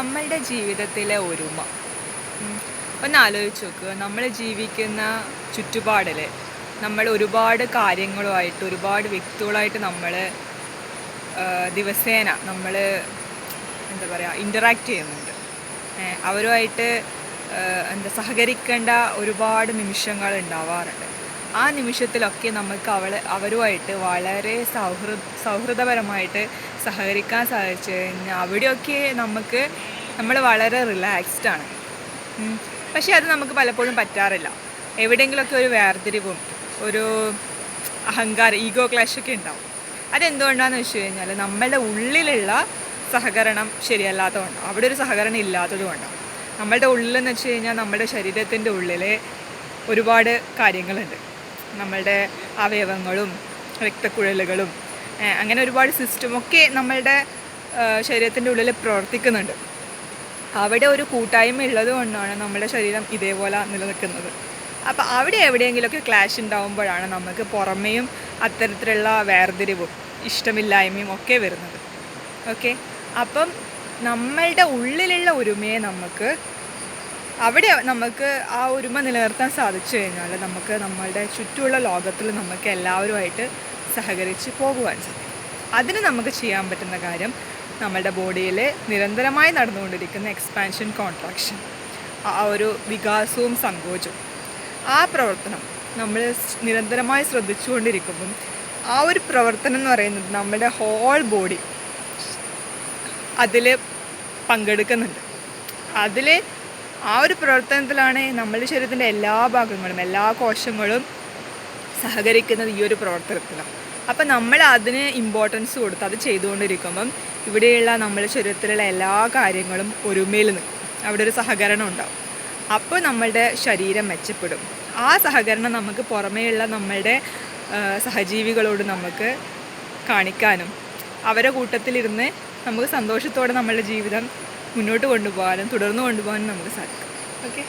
നമ്മളുടെ ജീവിതത്തിലെ ഒരുമ. ഒന്ന് ആലോചിച്ച് നോക്കുക നമ്മൾ ജീവിക്കുന്ന ചുറ്റുപാടിൽ നമ്മൾ ഒരുപാട് കാര്യങ്ങളുമായിട്ട് ഒരുപാട് വ്യക്തികളായിട്ട് നമ്മൾ ദിവസേന നമ്മൾ എന്താ പറയുക ഇന്ററാക്റ്റ് ചെയ്യുന്നുണ്ട്. അവരുമായിട്ട് എന്താ സഹകരിക്കേണ്ട ഒരുപാട് നിമിഷങ്ങൾ ഉണ്ടാവാറുണ്ട്. ആ നിമിഷത്തിലൊക്കെ നമുക്ക് അവൾ അവരുമായിട്ട് വളരെ സൗഹൃദ സൗഹൃദപരമായിട്ട് സഹകരിക്കാൻ സാധിച്ചു. കഴിഞ്ഞാൽ അവിടെയൊക്കെ നമുക്ക് നമ്മൾ വളരെ റിലാക്സ്ഡ് ആണ്. പക്ഷേ അത് നമുക്ക് പലപ്പോഴും പറ്റാറില്ല. എവിടെയെങ്കിലുമൊക്കെ ഒരു വേർതിരിവും ഒരു അഹങ്കാരം ഈഗോ ക്ലാഷൊക്കെ ഉണ്ടാവും. അതെന്തുകൊണ്ടാണെന്ന് വെച്ച് കഴിഞ്ഞാൽ നമ്മളുടെ ഉള്ളിലുള്ള സഹകരണം ശരിയല്ലാത്തതുകൊണ്ട്. അവിടെ ഒരു സഹകരണം ഇല്ലാത്തതുകൊണ്ടാണ് നമ്മളുടെ ഉള്ളിലെന്ന് വെച്ച് കഴിഞ്ഞാൽ നമ്മുടെ ശരീരത്തിന്റെ ഉള്ളിൽ ഒരുപാട് കാര്യങ്ങളുണ്ട്. നമ്മളുടെ അവയവങ്ങളും രക്തക്കുഴലുകളും അങ്ങനെ ഒരുപാട് സിസ്റ്റമൊക്കെ നമ്മളുടെ ശരീരത്തിന്റെ ഉള്ളിൽ പ്രവർത്തിക്കുന്നുണ്ട്. അവിടെ ഒരു കൂട്ടായ്മ ഉള്ളത് കൊണ്ടാണ് നമ്മുടെ ശരീരം ഇതേപോലെ നിലനിൽക്കുന്നത്. അപ്പോൾ അവിടെ എവിടെയെങ്കിലുമൊക്കെ ക്ലാഷ് ഉണ്ടാകുമ്പോഴാണ് നമുക്ക് പുറമേയും അത്തരത്തിലുള്ള വേർതിരിവും ഇഷ്ടമില്ലായ്മയും ഒക്കെ വരുന്നത്. ഓക്കെ അപ്പം നമ്മളുടെ ഉള്ളിലുള്ള ഒരുമയെ നമുക്ക് അവിടെ നമുക്ക് ആ ഒരുമ നിലനിർത്താൻ സാധിച്ചു കഴിഞ്ഞാൽ നമുക്ക് നമ്മളുടെ ചുറ്റുമുള്ള ലോകത്തിൽ നമുക്ക് എല്ലാവരുമായിട്ട് സഹകരിച്ച് പോകുവാൻ സാധിക്കും. അതിന് നമുക്ക് ചെയ്യാൻ പറ്റുന്ന കാര്യം നമ്മളുടെ ബോഡിയിൽ നിരന്തരമായി നടന്നുകൊണ്ടിരിക്കുന്ന എക്സ്പാൻഷൻ കോൺട്രാക്ഷൻ ആ ഒരു വികാസവും സങ്കോചവും. ആ പ്രവർത്തനം നമ്മൾ നിരന്തരമായി ശ്രദ്ധിച്ചുകൊണ്ടിരിക്കുമ്പം ആ ഒരു പ്രവർത്തനം എന്ന് പറയുന്നത് നമ്മുടെ ഹോൾ ബോഡി അതിൽ പങ്കെടുക്കുന്നുണ്ട്. അതിൽ ആ ഒരു പ്രവർത്തനത്തിലാണ് നമ്മുടെ ശരീരത്തിന്റെ എല്ലാ ഭാഗങ്ങളും എല്ലാ കോശങ്ങളും സഹകരിക്കുന്നത് ഈ ഒരു പ്രവർത്തനത്തിലാണ്. അപ്പം നമ്മൾ അതിന് ഇമ്പോർട്ടൻസ് കൊടുത്ത് അത് ചെയ്തുകൊണ്ടിരിക്കുമ്പം ഇവിടെയുള്ള നമ്മുടെ ശരീരത്തിലുള്ള എല്ലാ കാര്യങ്ങളും ഒരുമയിൽ നിൽക്കും. അവിടെ ഒരു സഹകരണം ഉണ്ടാവും. അപ്പോൾ നമ്മളുടെ ശരീരം മെച്ചപ്പെടും. ആ സഹകരണം നമുക്ക് പുറമേയുള്ള നമ്മളുടെ സഹജീവികളോട് നമുക്ക് കാണിക്കാനും അവരെ കൂട്ടത്തിലിരുന്ന് നമുക്ക് സന്തോഷത്തോടെ നമ്മളുടെ ജീവിതം മുന്നോട്ട് കൊണ്ടുപോകാനും തുടർന്ന് കൊണ്ടുപോകാനും നമുക്ക് സാധിക്കും. ഓക്കെ